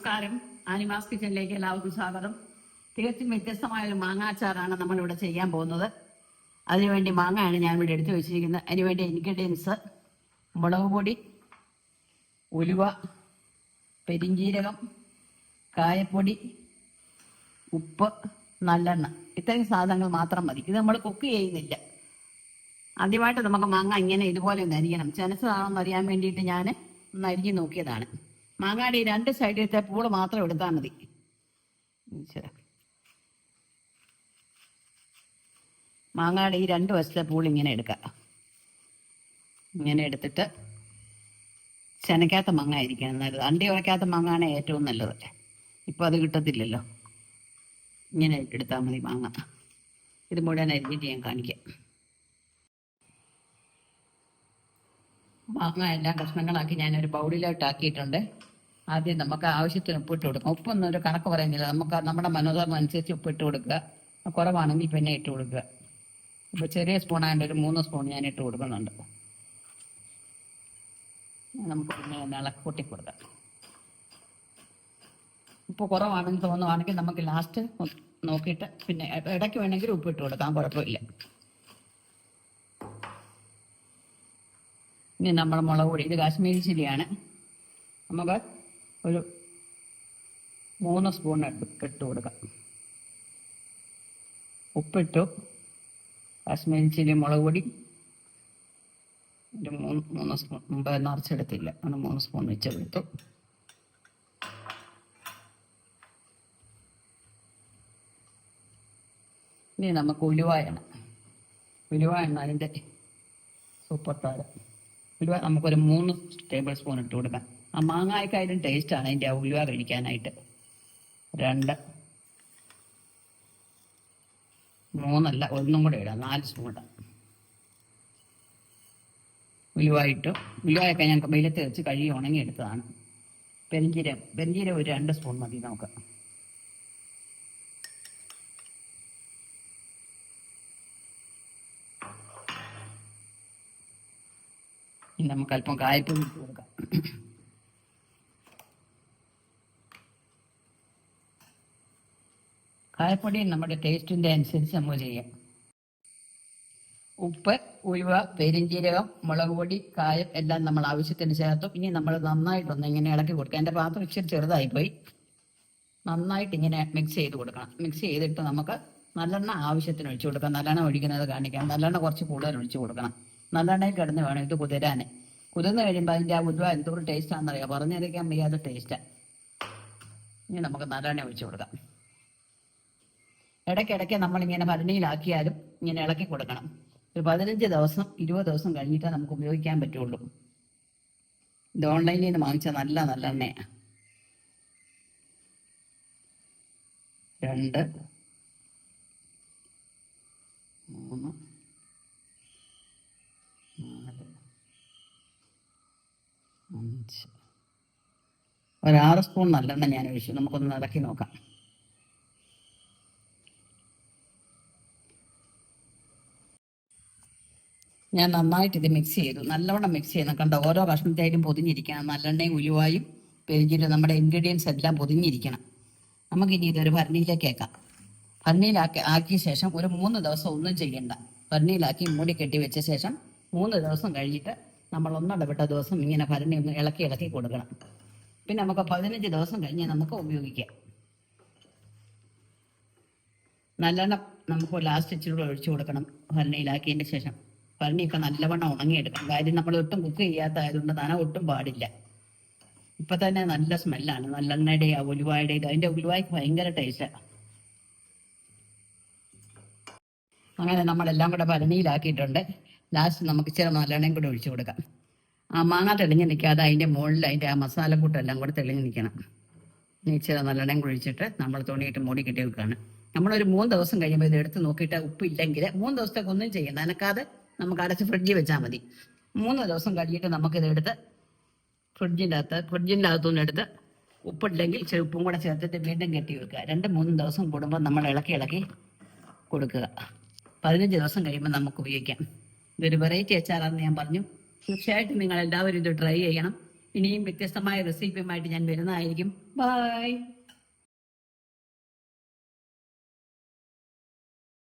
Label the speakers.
Speaker 1: നമസ്കാരം. ആനിമാസ് കിച്ചണിലേക്ക് എല്ലാവർക്കും സ്വാഗതം. തികച്ചും വ്യത്യസ്തമായ ഒരു മാങ്ങാച്ചാറാണ് നമ്മളിവിടെ ചെയ്യാൻ പോകുന്നത്. അതിനുവേണ്ടി മാങ്ങയാണ് ഞാൻ ഇവിടെ എടുത്തു വെച്ചിരിക്കുന്നത്. അതിനുവേണ്ടി ഇൻഗ്രീഡിയൻസ് മുളക് പൊടി ഉലുവ പെരിഞ്ജീരകം കായപ്പൊടി ഉപ്പ് നല്ലെണ്ണ. ഇത്രയും സാധനങ്ങൾ മാത്രം മതി. ഇത് നമ്മൾ കുക്ക് ചെയ്യുന്നില്ല. ആദ്യമായിട്ട് നമുക്ക് മാങ്ങ ഇങ്ങനെ ഇതുപോലെ ഒന്ന് അരിയണം. ചനച്ചതാണെന്ന് അറിയാൻ വേണ്ടിയിട്ട് ഞാൻ ഒന്ന് അരിഞ്ഞു നോക്കിയതാണ്. മാങ്ങയുടെ ഈ രണ്ട് സൈഡിലത്തെ പൂൾ മാത്രം എടുത്താൽ മതി. മാങ്ങാടി ഈ രണ്ട് വശത്തെ പൂൾ ഇങ്ങനെ എടുക്കുക ഇങ്ങനെ എടുത്തിട്ട് ചെനക്കാത്ത മാങ്ങ ആയിരിക്കണം. നല്ലത് അണ്ടി ഉറക്കാത്ത മാങ്ങാണ് ഏറ്റവും നല്ലത്. ഇപ്പോൾ അത് കിട്ടത്തില്ലല്ലോ. ഇങ്ങനെ എടുത്താൽ മതി മാങ്ങ. ഇത് മുഴുവൻ അരിഞ്ഞിട്ട് ഞാൻ കാണിക്കാം. മാങ്ങ എല്ലാ കഷ്ണങ്ങളാക്കി ഞാനൊരു ബൗളിലോട്ട് ആക്കിയിട്ടുണ്ട് ആദ്യം നമുക്ക് ആവശ്യത്തിന് ഉപ്പിട്ട് കൊടുക്കാം. ഉപ്പൊന്നും ഒരു കണക്ക് പറയുന്നില്ല. നമുക്ക് നമ്മുടെ മനോധർമ്മം അനുസരിച്ച് ഉപ്പിട്ട് കൊടുക്കുക. കുറവാണെങ്കിൽ പിന്നെ ഇട്ട് കൊടുക്കുക. ഇപ്പൊ ചെറിയ സ്പൂൺ ആയതുകൊണ്ട് ഒരു മൂന്ന് സ്പൂൺ ഞാൻ ഇട്ട് കൊടുക്കുന്നുണ്ട്. നമുക്ക് പിന്നെ ഇളക്കി കൂട്ടി കൊടുക്കാം. ഉപ്പ് കുറവാണെന്ന് തോന്നുവാണെങ്കിൽ നമുക്ക് ലാസ്റ്റ് നോക്കിയിട്ട് പിന്നെ ഇടയ്ക്ക് വേണമെങ്കിൽ ഉപ്പ് ഇട്ട് കൊടുക്കാം. കുഴപ്പമില്ല. ഇനി നമ്മൾ മുളക് പൊടി. ഇത് കാശ്മീരി ചില്ലിയാണ്. നമുക്ക് ഒരു മൂന്ന് സ്പൂൺ ഇട്ട് കൊടുക്കാം. ഉപ്പിട്ടു. കാശ്മീരി ചില്ലി മുളക് പൊടി. ഒരു മൂന്ന് മൂന്ന് സ്പൂൺ മുമ്പ് നിറച്ചെടുത്തില്ല. അങ്ങനെ മൂന്ന് സ്പൂൺ വെച്ചെടുത്തു ഇനി നമുക്ക് ഉലുവ എണ്ണ. ഉലുവ എണ്ണ അതിന്റെ സൂപ്പർ താരം ഉലുവ നമുക്കൊരു മൂന്ന് ടേബിൾ സ്പൂൺ ഇട്ട് കൊടുക്കാം. ആ മാങ്ങായ്ക്കായാലും ടേസ്റ്റാണ് അതിന്റെ ആ ഉലുവ കഴിക്കാനായിട്ട്. രണ്ട്. മൂന്നല്ല ഒന്നും കൂടെ ഇടാം. നാല് സ്പൂൺ ഇടാം. ഉലുവ ഇട്ടു ഉലുവയൊക്കെ ഞങ്ങൾക്ക് വെയിലത്ത് വെച്ച് കഴുകി ഉണങ്ങി എടുത്തതാണ് പെരിഞ്ചീരം പെരിഞ്ചീരം ഒരു രണ്ട് സ്പൂൺ മതി നമുക്ക്. നമുക്ക് അല്പം ഇട്ട് കൊടുക്കാം. കായപ്പൊടി നമ്മുടെ ടേസ്റ്റിന്റെ അനുസരിച്ച് നമ്മൾ ചെയ്യാം. ഉപ്പ് ഉലുവ പെരിഞ്ചീരകം മുളക് പൊടി കായം എല്ലാം നമ്മൾ ആവശ്യത്തിന് ചേർത്തു. ഇനി നമ്മൾ നന്നായിട്ടൊന്ന് ഇങ്ങനെ ഇളക്കി കൊടുക്കുക. എന്റെ പാത്രം ഇച്ചിരി ചെറുതായിപ്പോയി. നന്നായിട്ട് ഇങ്ങനെ മിക്സ് ചെയ്ത് കൊടുക്കണം. മിക്സ് ചെയ്തിട്ട് നമുക്ക് നല്ലെണ്ണ ആവശ്യത്തിന് ഒഴിച്ചു കൊടുക്കാം. നല്ലെണ്ണ ഒഴിക്കുന്നത് കാണിക്കാം. നല്ലെണ്ണ കുറച്ച് കൂടുതൽ ഒഴിച്ചു കൊടുക്കണം. നല്ലെണ്ണയിൽ കിടന്ന് വേണം ഇത് കുതിരാൻ. കുതിർന്ന് കഴിയുമ്പോൾ അതിന്റെ ആ ഉലുവ എന്തോരം ടേസ്റ്റ് ആണെന്നറിയാം? പറഞ്ഞറിയിക്കാൻ വയ്യാത്ത ടേസ്റ്റാണ് ഇനി നമുക്ക് നല്ലെണ്ണ ഒഴിച്ചു കൊടുക്കാം. ഇടയ്ക്കിടയ്ക്ക് നമ്മൾ ഇങ്ങനെ ഭരണിയിലാക്കിയാലും ഇങ്ങനെ ഇളക്കി കൊടുക്കണം. ഒരു പതിനഞ്ച് ദിവസം ഇരുപത് ദിവസം കഴിഞ്ഞിട്ടേ നമുക്ക് ഉപയോഗിക്കാൻ പറ്റുള്ളൂ. ഇത് ഓൺലൈനിൽ നിന്ന് വാങ്ങിച്ച നല്ല നല്ല എണ്ണയാണ് രണ്ട് മൂന്ന് നാല് അഞ്ച്. ഒരാറ് സ്പൂൺ നല്ലെണ്ണ ഞാൻ ഒഴിച്ചു. നമുക്കൊന്ന് ഇളക്കി നോക്കാം. ഞാൻ നന്നായിട്ട് ഇത് മിക്സ് ചെയ്തു. നല്ലവണ്ണം മിക്സ് ചെയ്യണം കണ്ടോ? ഓരോ കഷ്ണത്തിലും പൊതിഞ്ഞിരിക്കണം. നല്ലെണ്ണയും ഉലുവായും പെരിഞ്ഞിട്ട് നമ്മുടെ ഇൻഗ്രീഡിയൻസ് എല്ലാം പൊതിഞ്ഞിരിക്കണം. നമുക്കിനി ഇതൊരു ഭരണിയിലേക്ക് ആക്കാം. ഭരണിയിലാക്കി ആക്കിയ ശേഷം ഒരു മൂന്ന് ദിവസം ഒന്നും ചെയ്യണ്ട. ഭരണിയിലാക്കി മൂടി കെട്ടി വെച്ച ശേഷം മൂന്ന് ദിവസം കഴിഞ്ഞിട്ട് നമ്മൾ ഒന്നിടവിട്ട ദിവസം ഇങ്ങനെ ഭരണി ഒന്ന് ഇളക്കി ഇളക്കി കൊടുക്കണം. പിന്നെ നമുക്ക് പതിനഞ്ച് ദിവസം കഴിഞ്ഞ് നമുക്ക് ഉപയോഗിക്കാം. നല്ലെണ്ണം നമുക്ക് ലാസ്റ്റ് ഇച്ചിരി ഒഴിച്ചു കൊടുക്കണം ഭരണിയിലാക്കിയതിന്റെ ശേഷം. ഭരണിയൊക്കെ നല്ലവണ്ണം ഉണങ്ങിയെടുക്കണം. കാര്യം നമ്മൾ ഒട്ടും കുക്ക് ചെയ്യാത്തതായതുകൊണ്ട് നന ഒട്ടും പാടില്ല. ഇപ്പൊ തന്നെ നല്ല സ്മെല്ലാണ് നല്ലെണ്ണയുടെ ആ ഉലുവായുടെ അതിന്റെ ഉലുവായ്ക്ക് ഭയങ്കര ടേസ്റ്റാണ് അങ്ങനെ നമ്മളെല്ലാം കൂടെ ഭരണിയിലാക്കിയിട്ടുണ്ട്. ലാസ്റ്റ് നമുക്ക് ഇച്ചിരി നല്ലെണ്ണയും കൂടെ ഒഴിച്ചു കൊടുക്കാം. ആ മാങ്ങ തെളിഞ്ഞ് നിൽക്കാതെ അതിന്റെ മുകളിൽ അതിന്റെ ആ മസാലക്കൂട്ടെല്ലാം കൂടെ തെളിഞ്ഞ് നിൽക്കണം. ഇച്ചിരി നല്ലെണ്ണയും കൂടെ ഒഴിച്ചിട്ട് നമ്മൾ തുണിയിട്ട് മൂടി കെട്ടി വെക്കുകയാണ് നമ്മളൊരു മൂന്ന് ദിവസം കഴിയുമ്പോൾ ഇത് എടുത്ത് നോക്കിയിട്ട് ഉപ്പില്ലെങ്കിൽ മൂന്ന് ദിവസത്തേക്ക് ഒന്നും ചെയ്യണം നനക്കാതെ നമുക്ക് അടച്ച് ഫ്രിഡ്ജിൽ വെച്ചാൽ മതി. മൂന്ന് ദിവസം കഴിഞ്ഞിട്ട് നമുക്കിത് എടുത്ത് ഫ്രിഡ്ജിന്റെ അകത്ത് ഫ്രിഡ്ജിന്റെ അകത്തുനിന്ന് എടുത്ത് ഉപ്പില്ലെങ്കിൽ ഇച്ചിരി ഉപ്പും കൂടെ ചേർത്തിട്ട് വീണ്ടും കെട്ടി വെക്കുക. രണ്ട് മൂന്ന് ദിവസം കൂടുമ്പോൾ നമ്മൾ ഇളക്കി ഇളക്കി കൊടുക്കുക. പതിനഞ്ച് ദിവസം കഴിയുമ്പോൾ നമുക്ക് ഉപയോഗിക്കാം. ഇതൊരു വെറൈറ്റി അച്ചാറാണെന്ന് ഞാൻ പറഞ്ഞു. തീർച്ചയായിട്ടും നിങ്ങൾ എല്ലാവരും ഇത് ട്രൈ ചെയ്യണം. ഇനിയും വ്യത്യസ്തമായ റെസിപ്പിയുമായിട്ട് ഞാൻ വരുന്നതായിരിക്കും. ബൈ